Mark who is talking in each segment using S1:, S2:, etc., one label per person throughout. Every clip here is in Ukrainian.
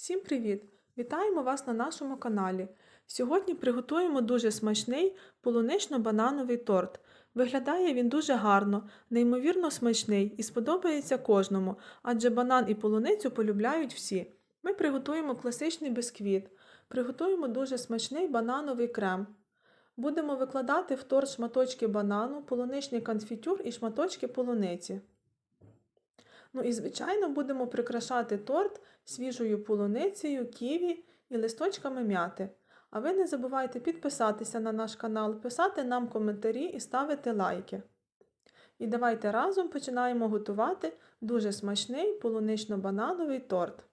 S1: Всім привіт! Вітаємо вас на нашому каналі. Сьогодні приготуємо дуже смачний полунично-банановий торт. Виглядає він дуже гарно, неймовірно смачний і сподобається кожному, адже банан і полуницю полюбляють всі. Ми приготуємо класичний бисквіт, приготуємо дуже смачний банановий крем. Будемо викладати в торт шматочки банану, полуничний конфітюр і шматочки полуниці. Ну і, звичайно, будемо прикрашати торт свіжою полуницею, ківі і листочками м'яти. А ви не забувайте підписатися на наш канал, писати нам коментарі і ставити лайки. І давайте разом починаємо готувати дуже смачний полунично-банановий торт.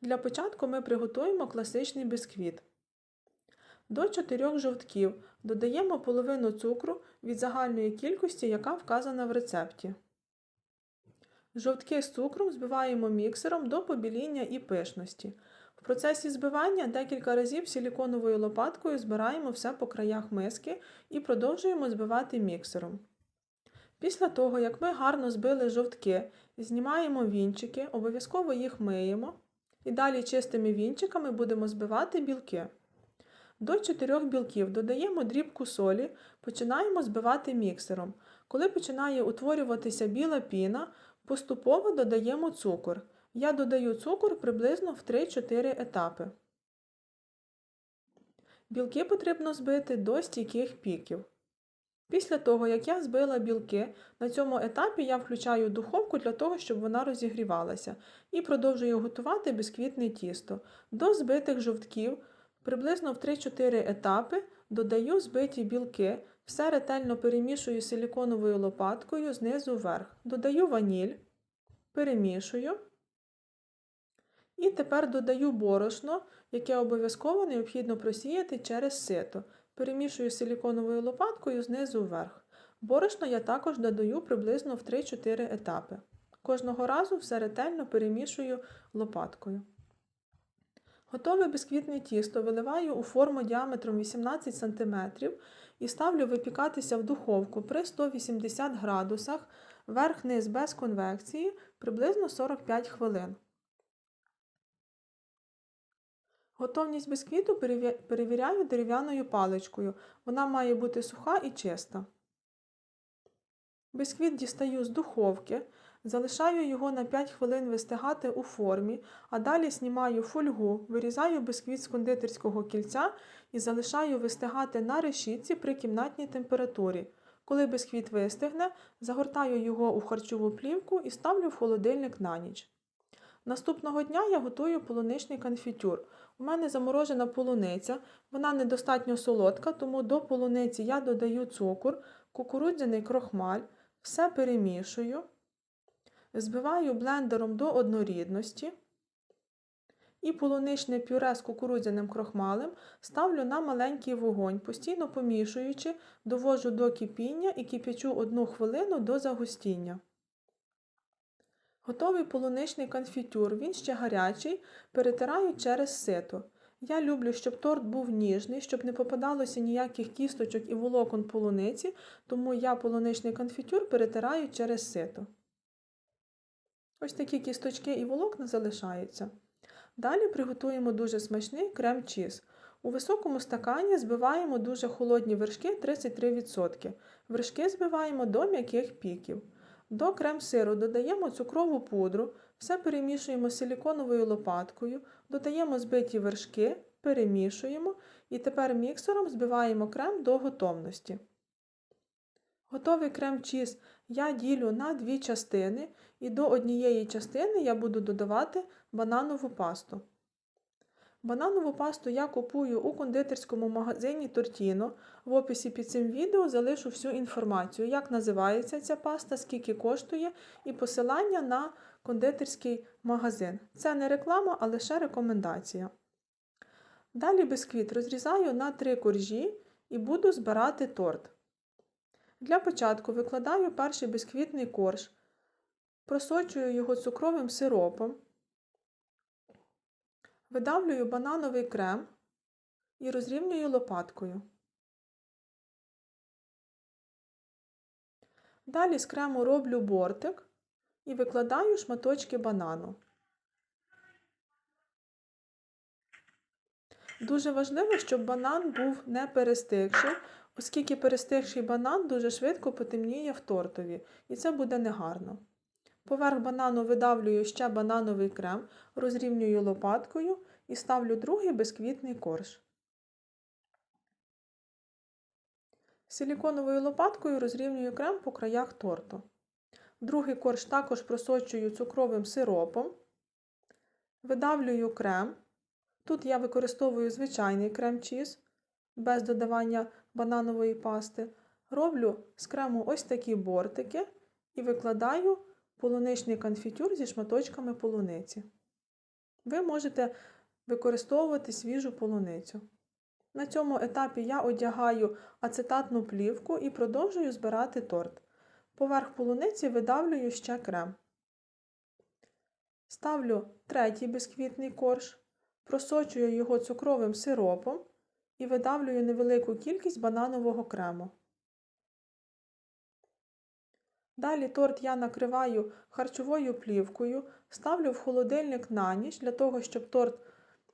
S1: Для початку ми приготуємо класичний бисквіт. До 4 жовтків додаємо половину цукру від загальної кількості, яка вказана в рецепті. Жовтки з цукром збиваємо міксером до побіління і пишності. В процесі збивання декілька разів силіконовою лопаткою збираємо все по краях миски і продовжуємо збивати міксером. Після того, як ми гарно збили жовтки, знімаємо вінчики, обов'язково їх миємо і далі чистими вінчиками будемо збивати білки. До 4 білків додаємо дрібку солі, починаємо збивати міксером. Коли починає утворюватися біла піна, Поступово додаємо цукор. Я додаю цукор приблизно в 3-4 етапи. Білки потрібно збити до стійких піків. Після того, як я збила білки, на цьому етапі я включаю духовку для того, щоб вона розігрівалася, і продовжую готувати бісквітне тісто. До збитих жовтків приблизно в 3-4 етапи додаю збиті білки, все ретельно перемішую силіконовою лопаткою знизу вверх. Додаю ваніль, перемішую. І тепер додаю борошно, яке обов'язково необхідно просіяти через сито. Перемішую силіконовою лопаткою знизу вверх. Борошно я також додаю приблизно в 3-4 етапи. Кожного разу все ретельно перемішую лопаткою. Готове бісквітне тісто виливаю у форму діаметром 18 см і ставлю випікатися в духовку при 180 градусах, верх-низ без конвекції приблизно 45 хвилин. Готовність бісквіту перевіряю дерев'яною паличкою. Вона має бути суха і чиста. Бісквіт дістаю з духовки, залишаю його на 5 хвилин вистигати у формі, а далі знімаю фольгу, вирізаю бісквіт з кондитерського кільця і залишаю вистигати на решітці при кімнатній температурі. Коли бісквіт вистигне, загортаю його у харчову плівку і ставлю в холодильник на ніч. Наступного дня я готую полуничний конфітюр. У мене заморожена полуниця, вона недостатньо солодка, тому до полуниці я додаю цукор, кукурудзяний крохмаль, все перемішую, збиваю блендером до однорідності. І полуничне пюре з кукурудзяним крохмалем ставлю на маленький вогонь, постійно помішуючи, довожу до кипіння і кипячу одну хвилину до загустіння. Готовий полуничний конфітюр, він ще гарячий, перетираю через сито. Я люблю, щоб торт був ніжний, щоб не попадалося ніяких кісточок і волокон полуниці, тому я полуничний конфітюр перетираю через сито. Ось такі кісточки і волокна залишаються. Далі приготуємо дуже смачний крем-чіз. У високому стакані збиваємо дуже холодні вершки 33%. Вершки збиваємо до м'яких піків. До крем-сиру додаємо цукрову пудру, все перемішуємо силіконовою лопаткою, додаємо збиті вершки, перемішуємо і тепер міксером збиваємо крем до готовності. Готовий крем-чіз я ділю на дві частини, і до однієї частини я буду додавати бананову пасту. Бананову пасту я купую у кондитерському магазині Тортіно. В описі під цим відео залишу всю інформацію, як називається ця паста, скільки коштує, і посилання на кондитерський магазин. Це не реклама, а лише рекомендація. Далі бисквіт розрізаю на три коржі і буду збирати торт. Для початку викладаю перший бісквітний корж, просочую його цукровим сиропом, видавлюю банановий крем і розрівнюю лопаткою. Далі з крему роблю бортик і викладаю шматочки банану. Дуже важливо, щоб банан був не перестигший, оскільки перестигший банан дуже швидко потемніє в тортові, і це буде негарно. Поверх банану видавлюю ще банановий крем, розрівнюю лопаткою і ставлю другий безквітний корж. Силіконовою лопаткою розрівнюю крем по краях торту. Другий корж також просочую цукровим сиропом. Видавлюю крем. Тут я використовую звичайний крем-чіз без додавання бананової пасти. Роблю з крему ось такі бортики і викладаю полуничний конфітюр зі шматочками полуниці. Ви можете використовувати свіжу полуницю. На цьому етапі я одягаю ацетатну плівку і продовжую збирати торт. Поверх полуниці видавлюю ще крем. Ставлю третій бісквітний корж, просочую його цукровим сиропом і видавлюю невелику кількість бананового крему. Далі торт я накриваю харчовою плівкою, ставлю в холодильник на ніч для того, щоб торт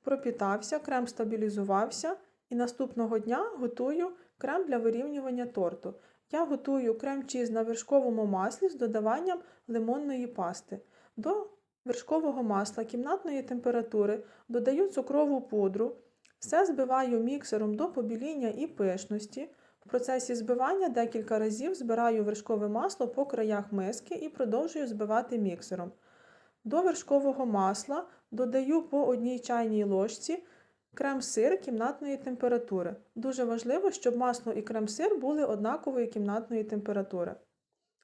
S1: пропітався, крем стабілізувався і наступного дня готую крем для вирівнювання торту. Я готую крем-чіз на вершковому маслі з додаванням лимонної пасти. До вершкового масла кімнатної температури додаю цукрову пудру, все збиваю міксером до побіління і пишності. В процесі збивання декілька разів збираю вершкове масло по краях миски і продовжую збивати міксером. До вершкового масла додаю по одній чайній ложці крем-сир кімнатної температури. Дуже важливо, щоб масло і крем-сир були однакової кімнатної температури.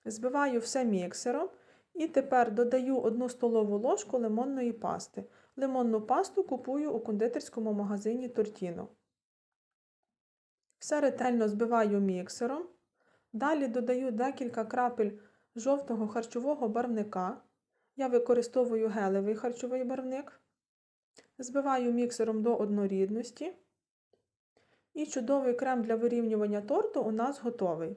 S1: Збиваю все міксером і тепер додаю 1 столову ложку лимонної пасти. Лимонну пасту купую у кондитерському магазині Тортіно. Все ретельно збиваю міксером. Далі додаю декілька крапель жовтого харчового барвника. Я використовую гелевий харчовий барвник. Збиваю міксером до однорідності. І чудовий крем для вирівнювання торту у нас готовий.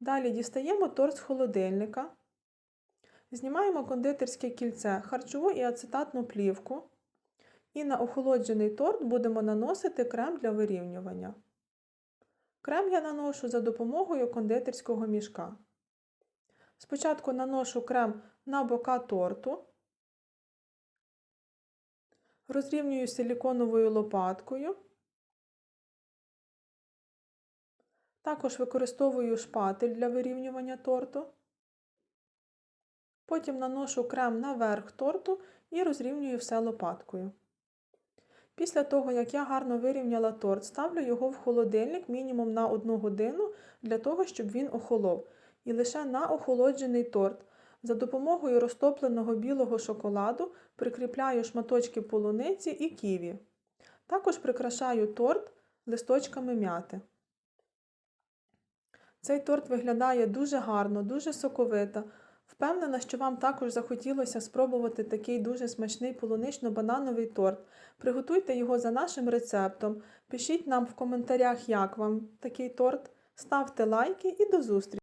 S1: Далі дістаємо торт з холодильника. Знімаємо кондитерське кільце, харчову і ацетатну плівку. І на охолоджений торт будемо наносити крем для вирівнювання. Крем я наношу за допомогою кондитерського мішка. Спочатку наношу крем на бока торту, розрівнюю силіконовою лопаткою. Також використовую шпатель для вирівнювання торту. Потім наношу крем на верх торту і розрівнюю все лопаткою. Після того, як я гарно вирівняла торт, ставлю його в холодильник мінімум на 1 годину для того, щоб він охолов. І лише на охолоджений торт за допомогою розтопленого білого шоколаду прикріпляю шматочки полуниці і ківі. Також прикрашаю торт листочками м'яти. Цей торт виглядає дуже гарно, дуже соковито. Впевнена, що вам також захотілося спробувати такий дуже смачний полунично-банановий торт. Приготуйте його за нашим рецептом. Пишіть нам в коментарях, як вам такий торт. Ставте лайки і до зустрічі!